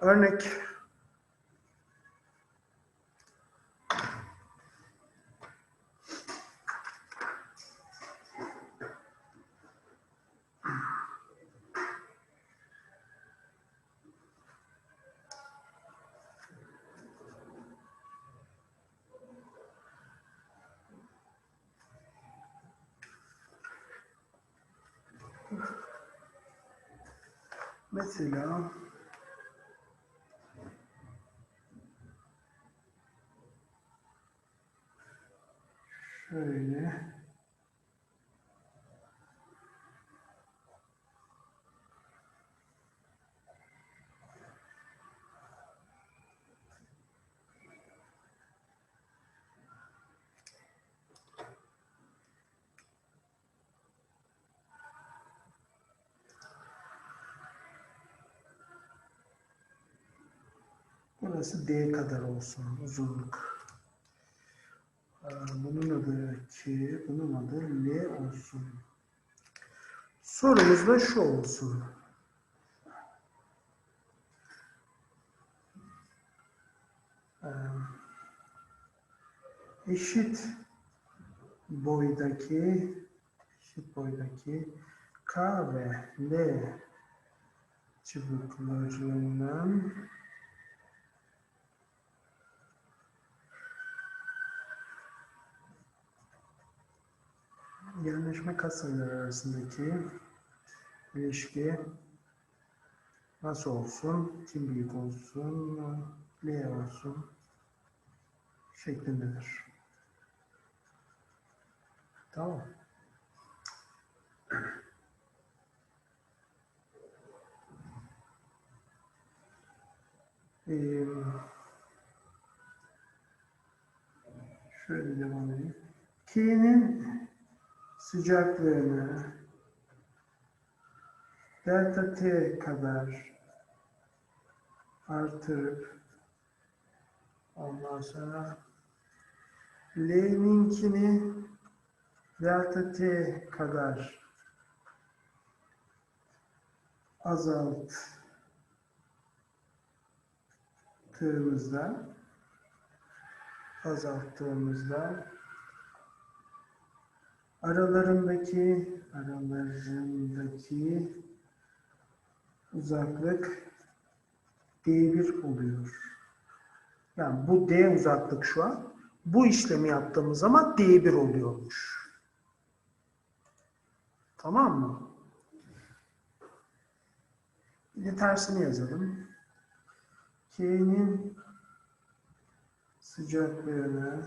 Örnek. Mesela şöyle Burası D kadar olsun uzunluk. Bunun adı K, bunun adı L olsun. Sorumuz da şu olsun. Ee, Eşit boydaki eşit boydaki K ve L çubuklarının yerleşme katsayıları arasındaki ilişki nasıl olsun? Kim büyük olsun? L olsun şeklindedir. Tamam. Ee, şöyle devam edeyim. K'nin sıcaklığını delta T kadar artırıp ondan sonra L'ninkini delta T kadar azalttığımızda azalttığımızda aralarındaki aralarındaki uzaklık D1 oluyor. Yani bu D uzaklık şu an. Bu işlemi yaptığımız zaman D1 oluyormuş. Tamam mı? Bir de tersini yazalım. K'nin sıcaklığını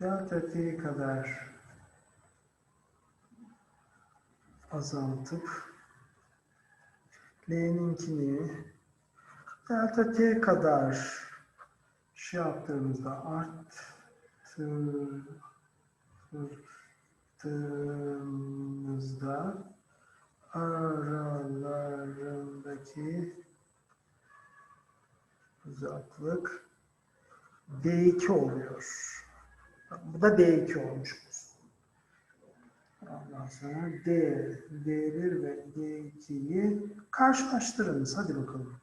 delta t kadar azaltıp L'ninkini delta t kadar şey yaptığımızda arttırdığımızda aralarındaki uzaklık D2 oluyor. Bu da D2 olmuş. Ondan sonra D, D1 ve D2'yi karşılaştırınız. Hadi bakalım.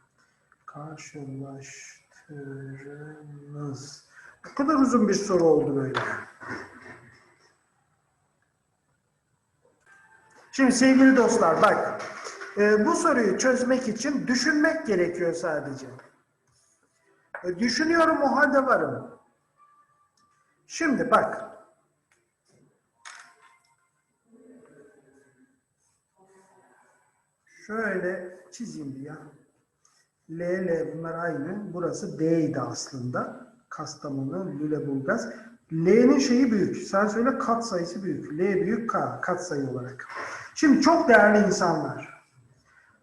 Karşılaştırınız. Ne kadar uzun bir soru oldu böyle. Şimdi sevgili dostlar bak. e, bu soruyu çözmek için düşünmek gerekiyor sadece. E, düşünüyorum o halde varım. Şimdi bak. Şöyle çizeyim bir ya. L, L bunlar aynı. Burası D'ydi aslında. Kastamonu, Lüleburgaz. L'nin şeyi büyük. Sen söyle kat sayısı büyük. L büyük K kat sayı olarak. Şimdi çok değerli insanlar.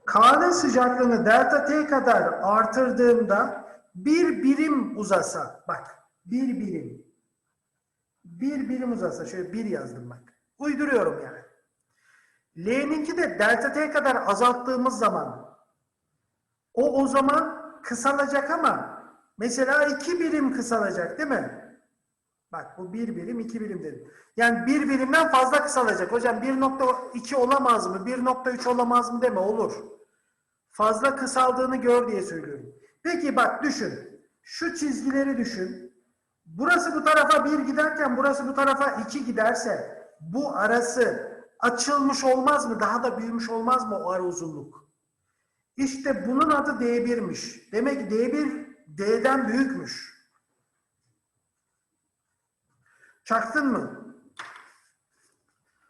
K'nın sıcaklığını delta T kadar artırdığımda bir birim uzasa, bak bir birim, bir birim uzasa, şöyle bir yazdım bak. Uyduruyorum yani. L'ninki de delta T kadar azalttığımız zaman o o zaman kısalacak ama mesela iki birim kısalacak değil mi? Bak bu bir birim, iki birim dedim. Yani bir birimden fazla kısalacak. Hocam 1.2 olamaz mı? 1.3 olamaz mı deme olur. Fazla kısaldığını gör diye söylüyorum. Peki bak düşün. Şu çizgileri düşün. Burası bu tarafa 1 giderken burası bu tarafa 2 giderse bu arası açılmış olmaz mı? Daha da büyümüş olmaz mı o ara uzunluk? İşte bunun adı D1'miş. Demek ki D1 D'den büyükmüş. Çaktın mı?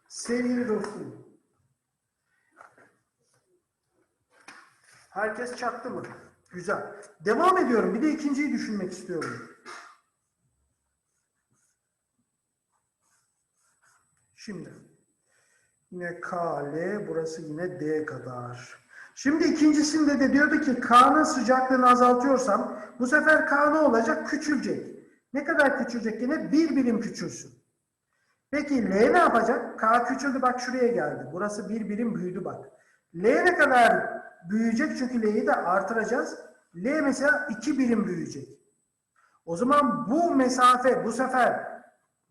Sevgili dostum. Herkes çaktı mı? Güzel. Devam ediyorum. Bir de ikinciyi düşünmek istiyorum. Şimdi yine K, L, burası yine D kadar. Şimdi ikincisinde de diyordu ki K'nın sıcaklığını azaltıyorsam bu sefer K ne olacak? Küçülecek. Ne kadar küçülecek? Yine bir birim küçülsün. Peki L ne yapacak? K küçüldü bak şuraya geldi. Burası bir birim büyüdü bak. L ne kadar büyüyecek? Çünkü L'yi de artıracağız. L mesela iki birim büyüyecek. O zaman bu mesafe bu sefer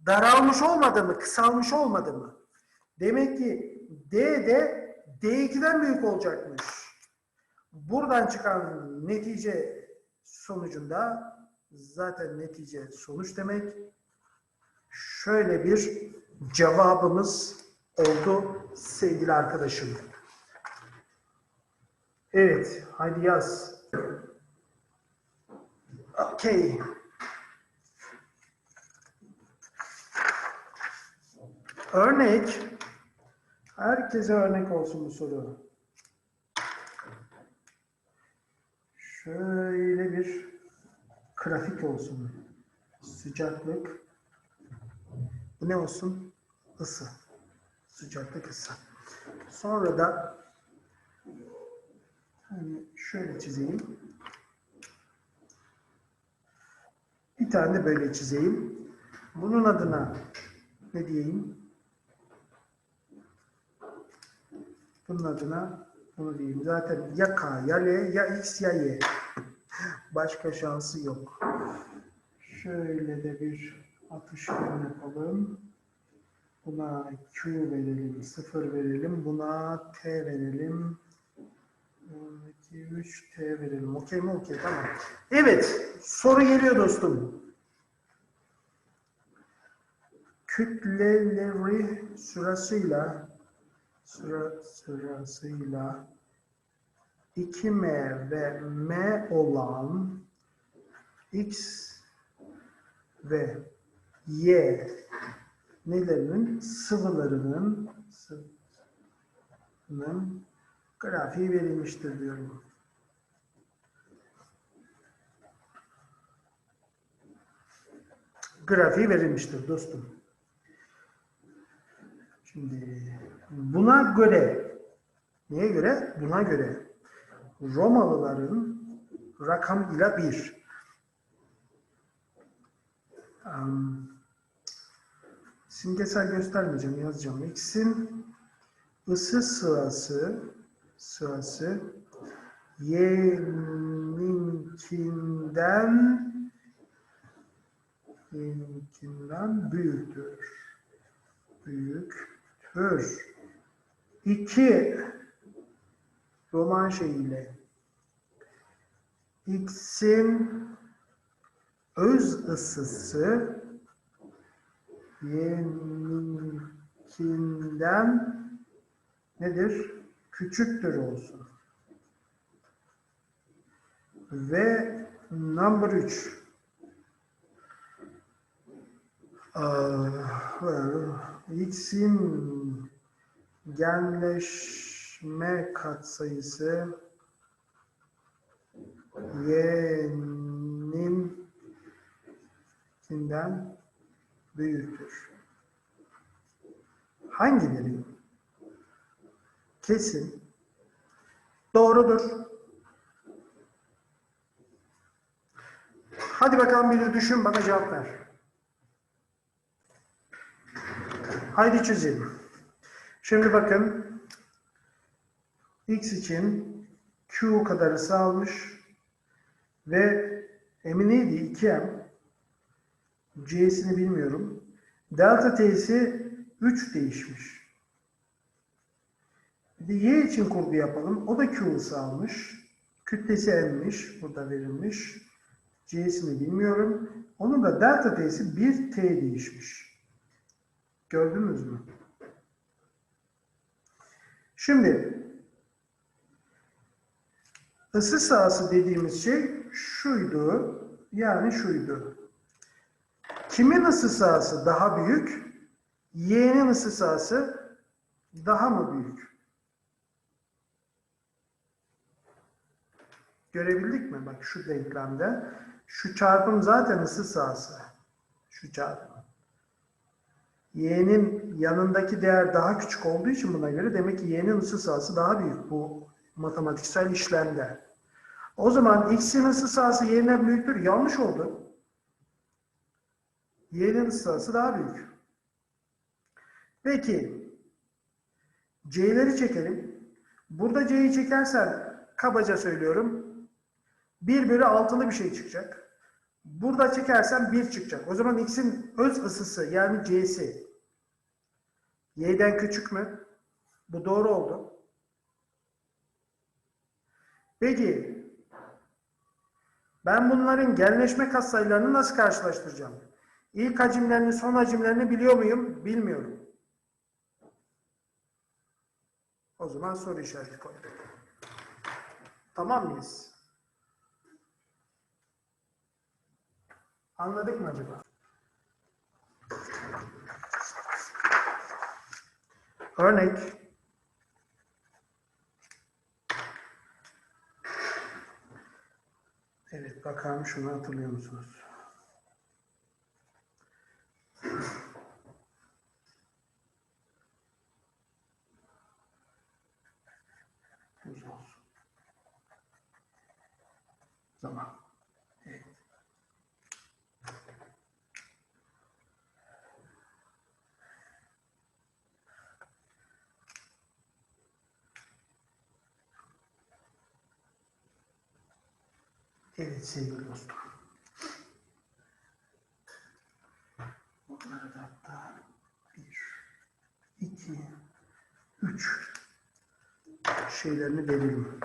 daralmış olmadı mı? Kısalmış olmadı mı? Demek ki D de D2'den büyük olacakmış. Buradan çıkan netice sonucunda zaten netice sonuç demek şöyle bir cevabımız oldu sevgili arkadaşım. Evet, hadi yaz. Okay. Örnek. Herkese örnek olsun bu soru. Şöyle bir grafik olsun. Sıcaklık. Bu ne olsun? Isı. Sıcaklık ısı. Sonra da hani şöyle çizeyim. Bir tane de böyle çizeyim. Bunun adına ne diyeyim? Bunun adına bunu diyeyim. Zaten ya K ya L ya X ya Y. Başka şansı yok. Şöyle de bir atışkan yapalım. Buna Q verelim, 0 verelim. Buna T verelim. 2, 3 T verelim. Okey mi? Okey. Tamam. Evet. Soru geliyor dostum. Kütleleri sırasıyla sıra, sırasıyla 2M ve M olan X ve Y nelerinin sıvılarının sıvının grafiği verilmiştir diyorum. Grafiği verilmiştir dostum. Şimdi buna göre neye göre? Buna göre Romalıların rakam ile bir. Um, simgesel göstermeyeceğim, yazacağım. X'in ısı sırası sırası Y'ninkinden Y'ninkinden büyüktür. Büyüktür. İki roman şeyiyle X'in öz ısısı Y'ninkinden nedir? Küçüktür olsun. Ve number 3 X'in genleşme katsayısı y'ninkinden büyüktür. Hangileri? Kesin. Doğrudur. Hadi bakalım bir düşün bana cevap ver. Haydi çözelim. Şimdi bakın x için q kadar ısı ve m'i neydi? 2m c'sini bilmiyorum. Delta t'si 3 değişmiş. Y için kurgu yapalım. O da Q ısı. Kütlesi M'miş. Burada verilmiş. C'sini bilmiyorum. Onun da delta T'si 1T değişmiş. Gördünüz mü? Şimdi ısı sahası dediğimiz şey şuydu. Yani şuydu. Kimin ısı sahası daha büyük? Y'nin ısı sahası daha mı büyük? Görebildik mi? Bak şu denklemde. Şu çarpım zaten ısı sahası. Şu çarpım. Y'nin yanındaki değer daha küçük olduğu için buna göre demek ki Y'nin ısı sahası daha büyük bu matematiksel işlemde. O zaman X'in ısı sahası Y'den büyüktür. Yanlış oldu. Y'nin ısı sahası daha büyük. Peki C'leri çekelim. Burada C'yi çekersen kabaca söylüyorum 1 bölü altılı bir şey çıkacak. Burada çekersen 1 çıkacak. O zaman X'in öz ısısı yani C'si Y'den küçük mü? Bu doğru oldu. Peki ben bunların genleşme katsayılarını nasıl karşılaştıracağım? İlk hacimlerini, son hacimlerini biliyor muyum? Bilmiyorum. O zaman soru işareti koyduk. Tamam mıyız? Anladık mı acaba? Örnek. Evet bakalım şunu hatırlıyor musunuz? Buz olsun. Zaman. Evet. Evet sevgili dostum. Bunları da hatta bir, iki, üç şeylerini verelim.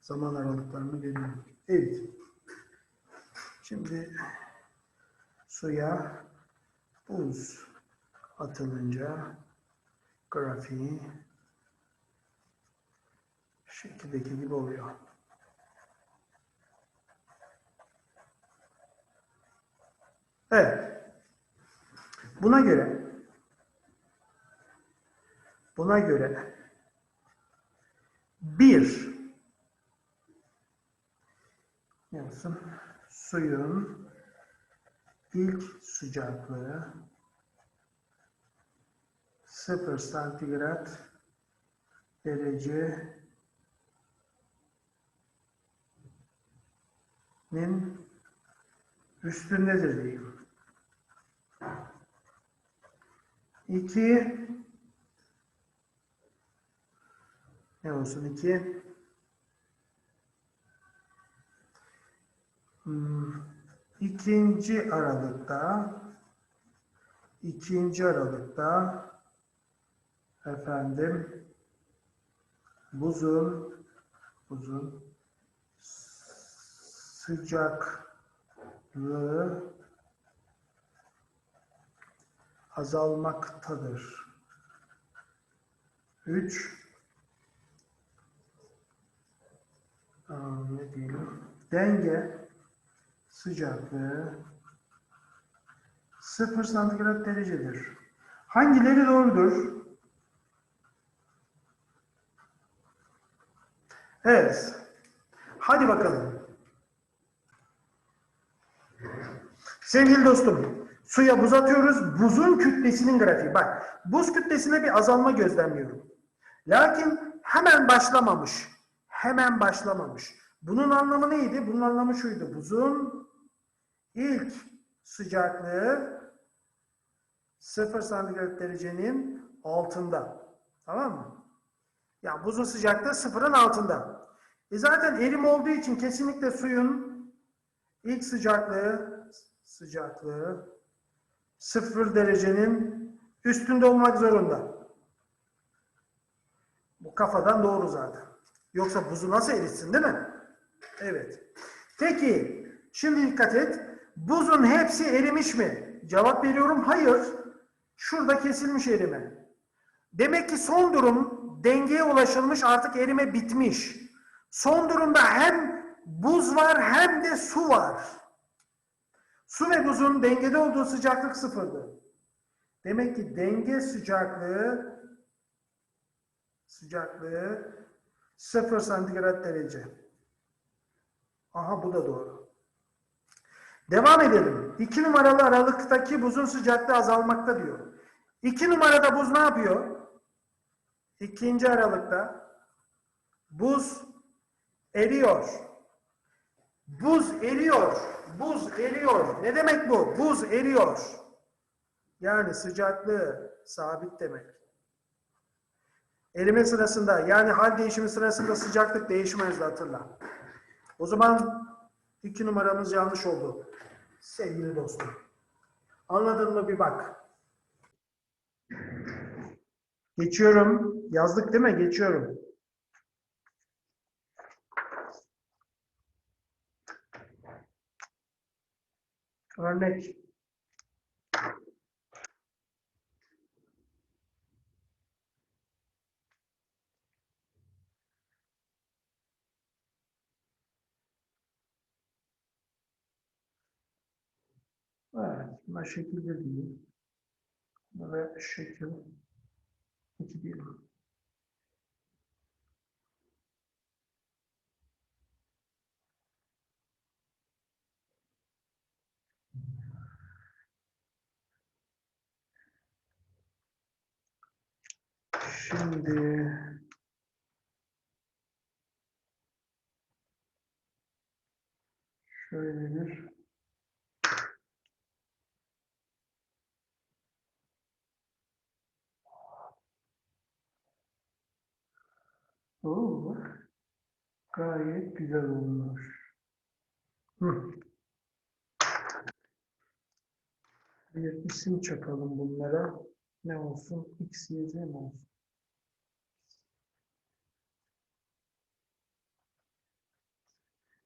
Zaman aralıklarını verelim. Evet. Şimdi suya buz atılınca grafiği şekildeki gibi oluyor. Evet. Buna göre buna göre bir olsun? Suyun ilk sıcaklığı 0 santigrat derecenin üstündedir diyeyim. İki. Ne olsun iki? Hmm, ikinci Aralık'ta ikinci Aralık'ta efendim buzun buzun sıcaklığı azalmaktadır. 3 ne diyelim? Denge sıcaklığı 0 santigrat derecedir. Hangileri doğrudur? Evet. Hadi bakalım. Sevgili dostum, suya buz atıyoruz. Buzun kütlesinin grafiği. Bak, buz kütlesine bir azalma gözlemliyorum. Lakin hemen başlamamış. Hemen başlamamış. Bunun anlamı neydi? Bunun anlamı şuydu. Buzun ilk sıcaklığı 0 santigrat derecenin altında. Tamam mı? Yani buzun sıcaklığı sıfırın altında. E zaten erim olduğu için kesinlikle suyun ilk sıcaklığı sıcaklığı sıfır derecenin üstünde olmak zorunda. Bu kafadan doğru zaten. Yoksa buzu nasıl eritsin değil mi? Evet. Peki, şimdi dikkat et. Buzun hepsi erimiş mi? Cevap veriyorum hayır. Şurada kesilmiş erime. Demek ki son durum dengeye ulaşılmış artık erime bitmiş. Son durumda hem buz var hem de su var. Su ve buzun dengede olduğu sıcaklık sıfırdır. Demek ki denge sıcaklığı sıcaklığı 0 santigrat derece. Aha bu da doğru. Devam edelim. 2 numaralı aralıktaki buzun sıcaklığı azalmakta diyor. 2 numarada buz ne yapıyor? İkinci aralıkta buz eriyor. Buz eriyor. Buz eriyor. Ne demek bu? Buz eriyor. Yani sıcaklığı sabit demek. Erime sırasında yani hal değişimi sırasında sıcaklık değişmezdi hatırla. O zaman iki numaramız yanlış oldu. Sevgili dostum. Anladın mı bir bak. Geçiyorum. Yazdık değil mi? Geçiyorum. Örnek. Evet, buna şekil bir değil. Ve şekil iki değil. Şimdi şöyle bir Oo, gayet güzel olmuş. Hı. Bir isim çakalım bunlara. Ne olsun? X, Y, Z mi olsun?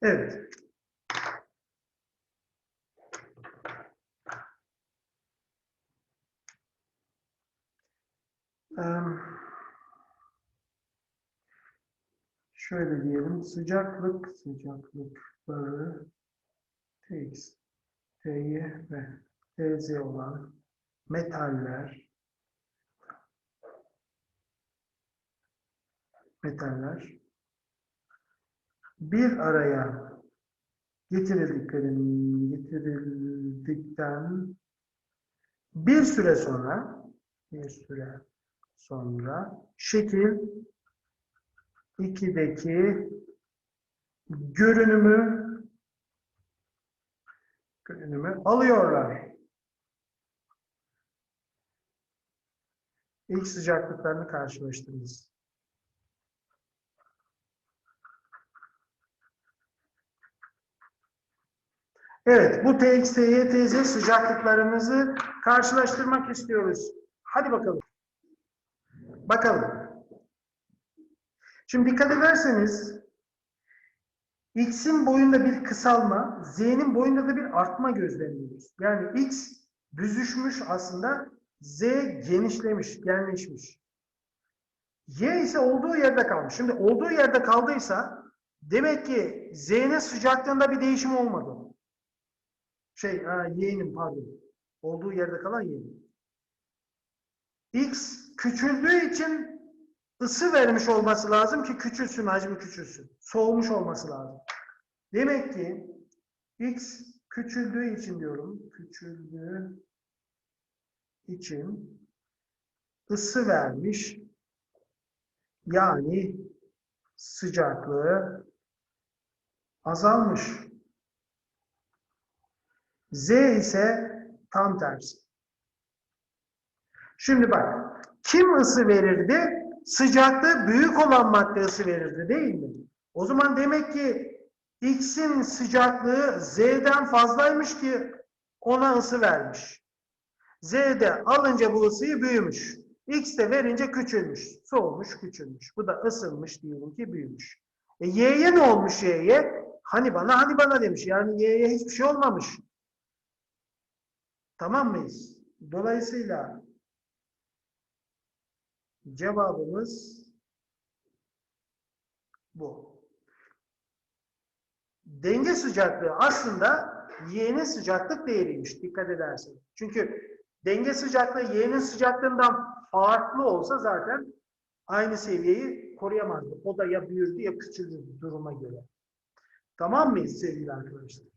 Evet. Şöyle diyelim. Sıcaklık, sıcaklıkları Tx, Ty ve Tz olan metaller metaller bir araya getirildiklerin getirildikten bir süre sonra bir süre sonra şekil 2'deki görünümü görünümü alıyorlar. İlk sıcaklıklarını karşılaştırırız. Evet, bu TX, TY, TZ sıcaklıklarımızı karşılaştırmak istiyoruz. Hadi bakalım. Bakalım. Şimdi dikkat ederseniz x'in boyunda bir kısalma, z'nin boyunda da bir artma gözlemliyoruz. Yani x büzüşmüş aslında, z genişlemiş, genleşmiş. Y ise olduğu yerde kalmış. Şimdi olduğu yerde kaldıysa demek ki z'nin sıcaklığında bir değişim olmadı. Şey, ha, y'nin pardon. Olduğu yerde kalan y'nin. x küçüldüğü için ısı vermiş olması lazım ki küçülsün, hacmi küçülsün. Soğumuş olması lazım. Demek ki x küçüldüğü için diyorum, küçüldüğü için ısı vermiş. Yani sıcaklığı azalmış. Z ise tam tersi. Şimdi bak, kim ısı verirdi? sıcaklığı büyük olan madde ısı verirdi değil mi? O zaman demek ki X'in sıcaklığı Z'den fazlaymış ki ona ısı vermiş. Z de alınca bu ısıyı büyümüş. X de verince küçülmüş. Soğumuş, küçülmüş. Bu da ısınmış diyelim ki büyümüş. E Y'ye ne olmuş Y'ye? Hani bana hani bana demiş. Yani Y'ye hiçbir şey olmamış. Tamam mıyız? Dolayısıyla cevabımız bu. Denge sıcaklığı aslında Y'nin sıcaklık değeriymiş dikkat ederseniz. Çünkü denge sıcaklığı Y'nin sıcaklığından farklı olsa zaten aynı seviyeyi koruyamazdı. O da ya büyürdü ya küçüldü duruma göre. Tamam mıyız sevgili arkadaşlar?